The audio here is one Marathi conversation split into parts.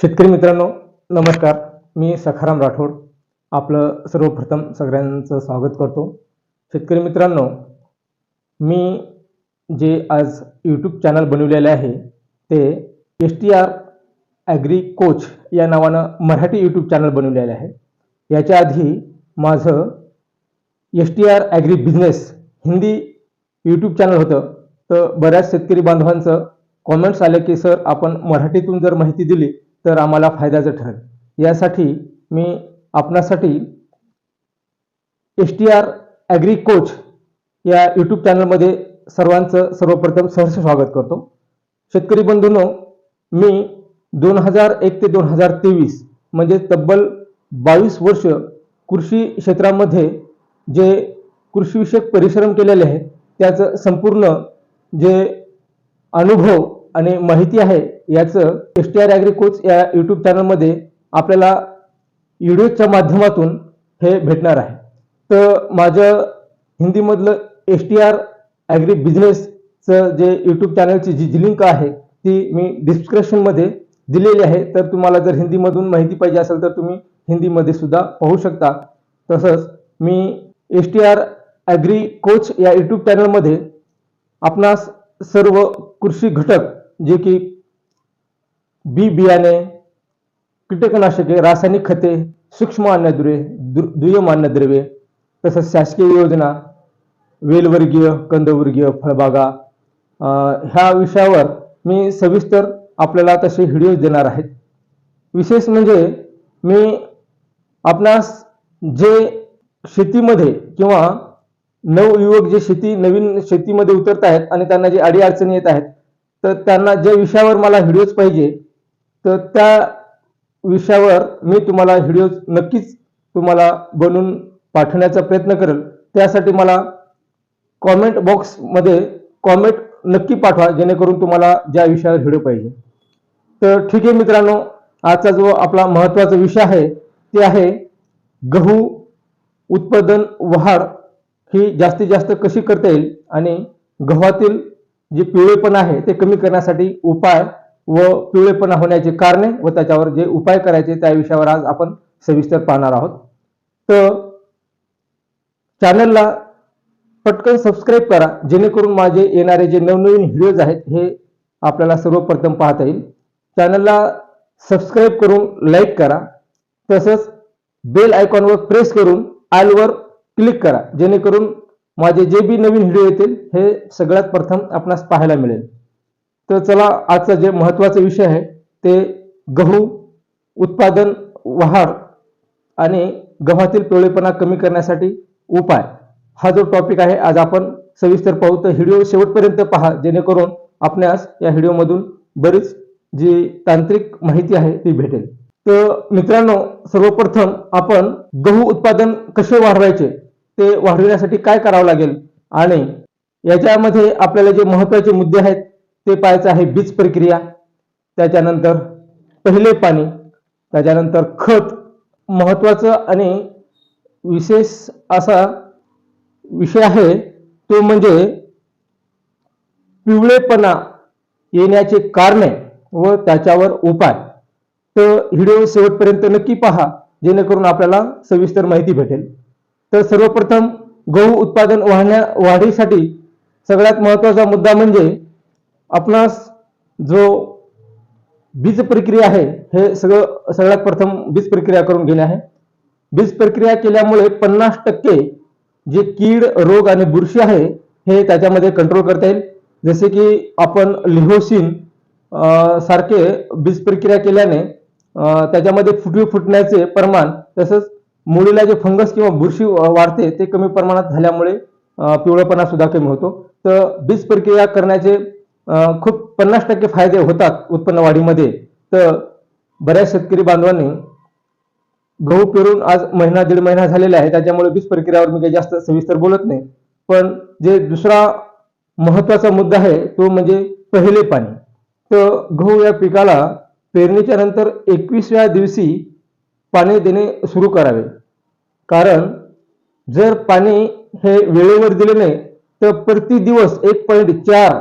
शेतकरी मित्रांनो नमस्कार. मी सखाराम राठोड. आपलं सर्वप्रथम सगळ्यांचं स्वागत करतो. शेतकरी मित्रांनो मी जे आज यूट्यूब चॅनल बनवलेले आहे ते S T R agri coach या नावानं मराठी यूट्यूब चॅनल बनवलेले आहे. याच्या आधी माझं S T R agri business Hindi YouTube channel होतं. तर बऱ्याच शेतकरी बांधवांचं कॉमेंट्स आले की सर आपण मराठीतून जर माहिती दिली तर आम्हाला फायद्याचं ठरेल. यासाठी मी आपणासाठी S T R agri coach या यूट्यूब चॅनलमध्ये सर्वांचं सर्वप्रथम सहर्ष स्वागत करतो. शेतकरी बंधूंनो मी दोन हजार एक ते दोन हजार तेवीस म्हणजे तब्बल बावीस वर्ष कृषी क्षेत्रामध्ये जे कृषीविषयक परिश्रम केलेले आहे त्याचं संपूर्ण जे अनुभव आणि माहिती आहे याचं S T R agri coach या यूट्यूब चॅनलमध्ये आपल्याला व्हिडिओच्या माध्यमातून हे भेटणार आहे. तर माझं हिंदीमधलं एस टी आर ॲग्री बिझनेसचं जे यूट्यूब चॅनलची जी जी लिंक आहे ती मी डिस्क्रिप्शनमध्ये दिलेली आहे. तर तुम्हाला जर हिंदीमधून माहिती पाहिजे असेल तर तुम्ही हिंदीमध्ये सुद्धा पाहू शकता. तसंच मी S T R agri coach या यूट्यूब चॅनलमध्ये आपणास सर्व कृषी घटक जे की बी बियाणे कीटकनाशके रासायनिक खते सूक्ष्म अन्नद्रव्ये दु- दुय्यम अन्नद्रव्ये तसंच शासकीय योजना वेलवर्गीय कंदवर्गीय फळबागा ह्या विषयावर मी सविस्तर आपल्याला तसे व्हिडिओ देणार आहेत. विशेष म्हणजे मी आपणास जे शेतीमध्ये किंवा नवयुवक जे शेती नवीन शेतीमध्ये उतरत आहेत आणि त्यांना जे अडीअडचणी येत आहेत तर त्यांना ज्या विषयावर मला व्हिडिओज पाहिजे तर त्या विषयावर मी तुम्हाला व्हिडिओज नक्कीच तुम्हाला बनवून पाठवण्याचा प्रयत्न करेल. त्यासाठी मला कॉमेंट बॉक्समध्ये कॉमेंट नक्की पाठवा जेणेकरून तुम्हाला ज्या विषयावर व्हिडिओ पाहिजे. तर ठीक आहे मित्रांनो आजचा जो आपला महत्त्वाचा विषय आहे ते आहे गहू उत्पादन वाढ ही जास्तीत जास्त कशी करता येईल आणि गव्हातील जे पिवळेपण आहे ते कमी करण्यासाठी उपाय व पिवळेपणा होण्याची कारणे व त्याच्यावर जे उपाय करायचे त्या विषयावर आज आपण सविस्तर पाहणार आहोत. तर चॅनलला पटकन सबस्क्राईब करा जेणेकरून माझे येणारे जे नवनवीन व्हिडिओज आहेत हे आपल्याला सर्वप्रथम पाहता येईल. चॅनलला सबस्क्राईब करून लाईक करा तसंच बेल आयकॉनवर प्रेस करून आलवर क्लिक करा जेणेकरून माझे जे बी नवीन व्हिडिओ येतील हे सगळ्यात प्रथम आपणास पाहायला मिळेल. तर चला आजचा जे महत्त्वाचा विषय आहे ते गहू उत्पादन वाढ आणि गव्हातील पिवळेपणा कमी करण्यासाठी उपाय. हा जो टॉपिक आहे आज आपण सविस्तर पाहू. तर व्हिडिओ शेवटपर्यंत पहा जेणेकरून आपणास या व्हिडिओमधून बरीच जी तांत्रिक माहिती आहे ती भेटेल. तर मित्रांनो सर्वप्रथम आपण गहू उत्पादन कसे वाढवायचे ते वाढविण्यासाठी काय करावं लागेल? आणि याच्यामध्ये आपल्याला जे महत्त्वाचे मुद्दे आहेत ते पाहायचं आहे बीज प्रक्रिया त्याच्यानंतर पहिले पाणी त्याच्यानंतर खत महत्वाचं आणि विशेष असा विषय आहे तो म्हणजे पिवळेपणा येण्याचे कारणे व त्याच्यावर उपाय. तर व्हिडिओ शेवटपर्यंत नक्की पहा जेणेकरून आपल्याला सविस्तर माहिती भेटेल. तर सर्वप्रथम गहू उत्पादन वाढण्या वाढीसाठी सगळ्यात महत्त्वाचा मुद्दा म्हणजे आपणास जो बीज प्रक्रिया आहे हे सगळं सगळ्यात प्रथम बीज प्रक्रिया करून घेणे आहे. बीज प्रक्रिया केल्यामुळे पन्नास टक्के जे कीड रोग आणि बुरशी आहे हे त्याच्यामध्ये कंट्रोल करता येईल. जसे की आपण लिहोसिन सारखे बीज प्रक्रिया केल्याने त्याच्यामध्ये फुटवे फुटण्याचे प्रमाण तसंच मुळीला जे फंगस किंवा बुरशी वाढते ते कमी प्रमाणात झाल्यामुळे पिवळपणा पिवळेपणा सुद्धा कमी होतो. तर बीज प्रक्रिया करण्याचे खूप पन्नास टक्के फायदे होतात उत्पन्न वाढीमध्ये तर बऱ्याच शेतकरी बांधवांनी गहू पेरून आज महिना दीड महिना झालेला आहे त्याच्यामुळे बीज प्रक्रियावर मी काही जास्त सविस्तर बोलत नाही. पण जे दुसरा महत्त्वाचा मुद्दा आहे तो म्हणजे पहिले पाणी. तर गहू या पिकाला पेरणीच्या नंतर एकवीसव्या दिवशी पाणी देणे सुरू करावे. कारण जर पाणी हे वेळेवर दिले नाही तर प्रति दिवस एक पॉईंट चार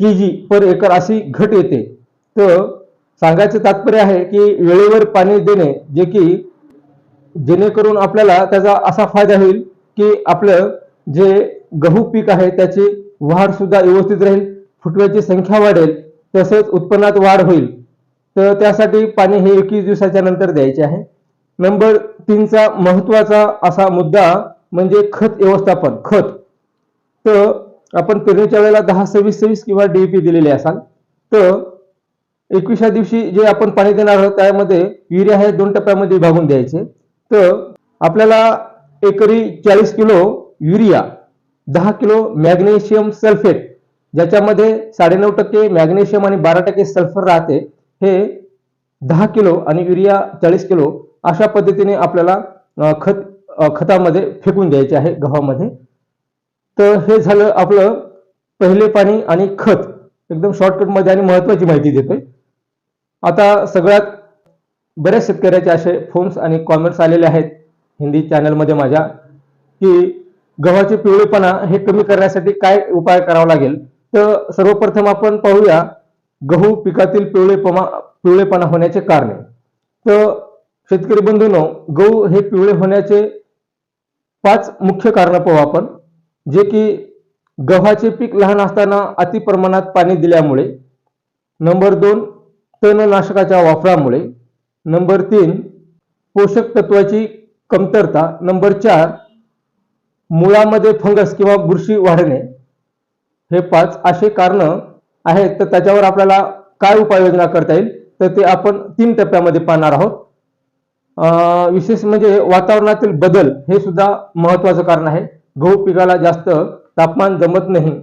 के जी पर एकर अशी घट येते. तर सांगायचं तात्पर्य आहे की वेळेवर पाणी देणे जे की जेणेकरून आपल्याला त्याचा असा फायदा होईल की आपलं जे गहू पीक आहे त्याची वाढ सुद्धा व्यवस्थित राहील फुटव्याची संख्या वाढेल तसेच उत्पन्नात वाढ होईल. तर त्यासाठी पाणी हे एकवीस दिवसाच्या नंतर द्यायचे आहे. नंबर तीनचा महत्त्वाचा असा मुद्दा म्हणजे खत व्यवस्थापन खत. तर आपण पेरणीच्या वेळेला दहा सव्वीस सव्वीस किंवा डीपी दिलेले असाल. तर एकवीसच्या दिवशी जे आपण पाणी देणार आहोत त्यामध्ये युरिया हे दोन टप्प्यामध्ये विभागून द्यायचे. तर आपल्याला एकरी चाळीस किलो युरिया दहा किलो मॅग्नेशियम सल्फेट ज्याच्यामध्ये साडेनऊ टक्के मॅग्नेशियम आणि बारा टक्के सल्फर राहते. हे दहा किलो आणि युरिया चाळीस किलो अशा पद्धतीने आपल्याला खत खतामध्ये फेकून द्यायचे आहे गव्हामध्ये. तर हे झालं आपलं पहिले पाणी आणि खत. एकदम शॉर्टकटमध्ये आणि महत्वाची माहिती देतोय. आता सगळ्यात बऱ्याच शेतकऱ्याचे असे फोन्स आणि कॉमेंट्स आलेले आहेत हिंदी चॅनलमध्ये माझ्या की गव्हाचे पिवळेपणा हे कमी करण्यासाठी काय उपाय करावा लागेल. तर सर्वप्रथम आपण पाहूया गहू पिकातील पिवळेपमा पिवळेपणा होण्याचे कारणे. तर शेतकरी बंधूंनो गहू हे पिवळे होण्याचे पाच मुख्य कारण पाहू आपण. जे की गव्हाचे पीक लहान असताना अति प्रमाणात पाणी दिल्यामुळे. नंबर दोन तणनाशकाच्या वापरामुळे. नंबर तीन पोषक तत्वाची कमतरता. नंबर चार मुळामध्ये फंगस किंवा बुरशी वाढणे. हे पाच असे कारण आहेत तर त्याच्यावर आपल्याला काय उपाययोजना करता येईल? तर ते आपण तीन टप्प्यामध्ये पाहणार आहोत. विशेष म्हणजे वातावरणातील बदल हे सुद्धा महत्वाचं कारण आहे. गहू पिकाला जास्त तापमान जमत नाही.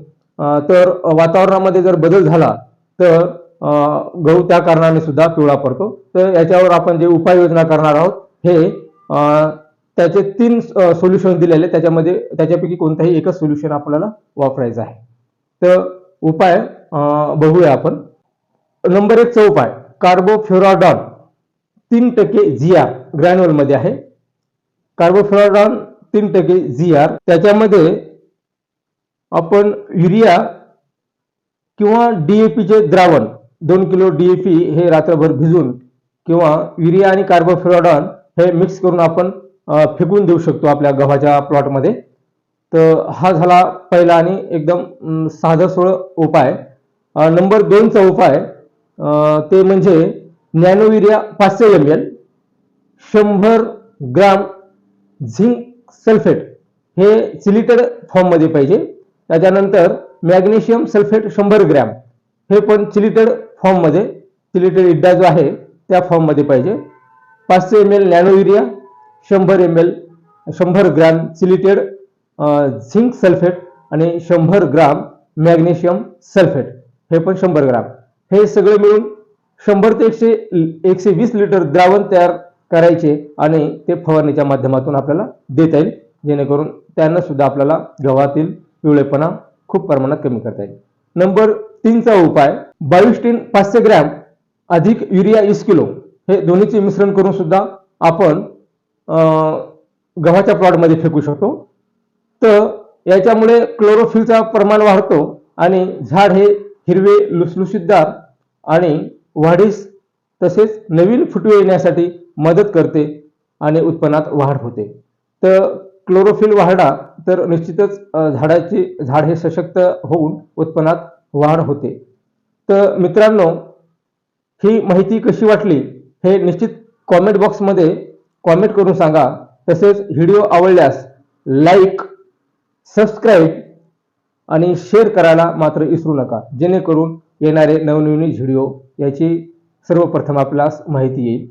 तर वातावरणामध्ये जर बदल झाला तर गहू त्या कारणाने सुद्धा पिवळा पडतो. तर याच्यावर आपण जे उपाययोजना करणार आहोत हे त्याचे तीन सोल्युशन दिलेले त्याच्यामध्ये त्याच्यापैकी कोणताही एकच सोल्युशन आपल्याला वापरायचं आहे. तर उपाय बघूया आपण. नंबर एकचा उपाय कार्बोफ्युराडॉन तीन टक्के जी आर ग्रॅन्युअलमध्ये आहे. कार्बोफ्युराडॉन तीन टक्के जी आर त्याच्यामध्ये आपण युरिया किंवा डीएपीचे द्रावण दोन किलो डीएपी हे रात्रभर भिजून किंवा युरिया आणि कार्बोफ्युराडॉन हे मिक्स करून आपण फेकून देऊ शकतो आपल्या गव्हाच्या प्लॉटमध्ये तर हा झाला पहिला आणि एकदम अं, साधा सोळ उपाय. नंबर दोनचा उपाय ते म्हणजे नॅनोविरिया पाचशे एम एल शंभर ग्राम झिंक सल्फेट हे सिलिटेड फॉर्ममध्ये पाहिजे. त्याच्यानंतर मॅग्नेशियम सल्फेट शंभर ग्रॅम हे पण सिलिटेड फॉर्ममध्ये सिलिटेड इड्डा जो आहे त्या फॉर्ममध्ये पाहिजे. पाचशे एम एल नॅनो युरिया शंभर एम एल शंभर ग्रॅम सिलिटेड झिंक सल्फेट आणि शंभर ग्राम मॅग्नेशियम सल्फेट. हे पण शंभर ग्राम. हे सगळे मिळून शंभर ते एकशे एकशे वीस लिटर द्रावण तयार करायचे आणि ते फवारणीच्या माध्यमातून आपल्याला देता येईल. जेणेकरून त्यांना सुद्धा आपल्याला गव्हातील पिवळेपणा खूप प्रमाणात कमी करता येईल. नंबर तीनचा उपाय बायोस्टीन पाचशे ग्रॅम अधिक युरिया इस किलो हे दोन्हीचे मिश्रण करून सुद्धा आपण गव्हाच्या प्लॉटमध्ये फेकू शकतो. तर याच्यामुळे क्लोरोफिलचा प्रमाण वाढतो आणि झाड हे हिरवे लुसलुशीतदार आणि वाढीस तसेच नवीन फुटवे येण्यासाठी मदत करते आणि उत्पन्नात वाढ होते. तर क्लोरोफिल वाढला तर निश्चितच झाडाची झाड हे सशक्त होऊन उत्पन्नात वाढ होते. तर मित्रांनो ही माहिती कशी वाटली हे निश्चित कॉमेंट बॉक्समध्ये कॉमेंट करून सांगा. तसेच व्हिडिओ आवडल्यास लाईक सबस्क्राईब आणि शेअर करायला मात्र विसरू नका. जेणेकरून येणारे नवनवीन व्हिडिओ याची सर्वप्रथम आपल्यास माहिती येईल.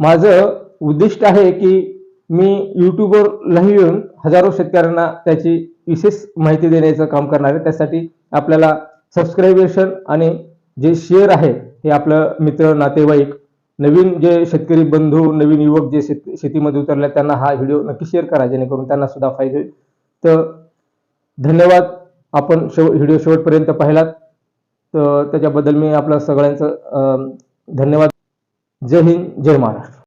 माझं उद्दिष्ट आहे की मी यूट्यूबवर लाईव्ह येऊन हजारो शेतकऱ्यांना त्याची विशेष माहिती देण्याचं काम करणार आहे. त्यासाठी आपल्याला सबस्क्रायबेशन आणि जे शेअर आहे हे आपलं मित्र नातेवाईक नवीन जे शेतकरी बंधू नवीन युवक जे शेत शेतीमध्ये उतरले त्यांना हा व्हिडिओ नक्की शेअर करा. जेणेकरून त्यांना सुद्धा फायदे होईल. तर धन्यवाद. आपण शेव व्हिडिओ शेवटपर्यंत पाहिलात. तर त्याच्याबद्दल मी आपलं सगळ्यांचं अं, धन्यवाद. जय हिंद जय महाराष्ट्र.